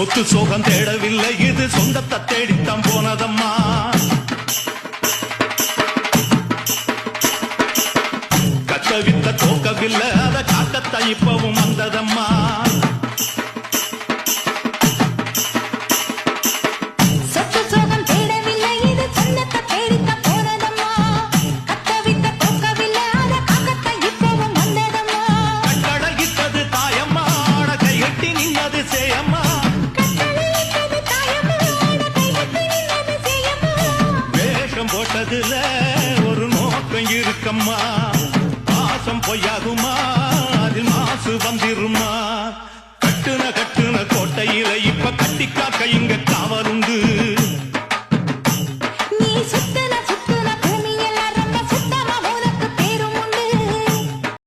சொத்து சோகம் தேடவில்லை. இது சொந்தத்தை தேடித்தான் போனதம்மா. கத்த வித்த தோக்கவில்லை. அத காக்கத்தான் இப்பவும் வந்ததம்மா. சொத்து சோகம் போட்டதுல ஒரு நோக்கம் இருக்கம்மா. பாசம் பொய்யாகுமா? அது மாசு வந்திருமா? கட்டுன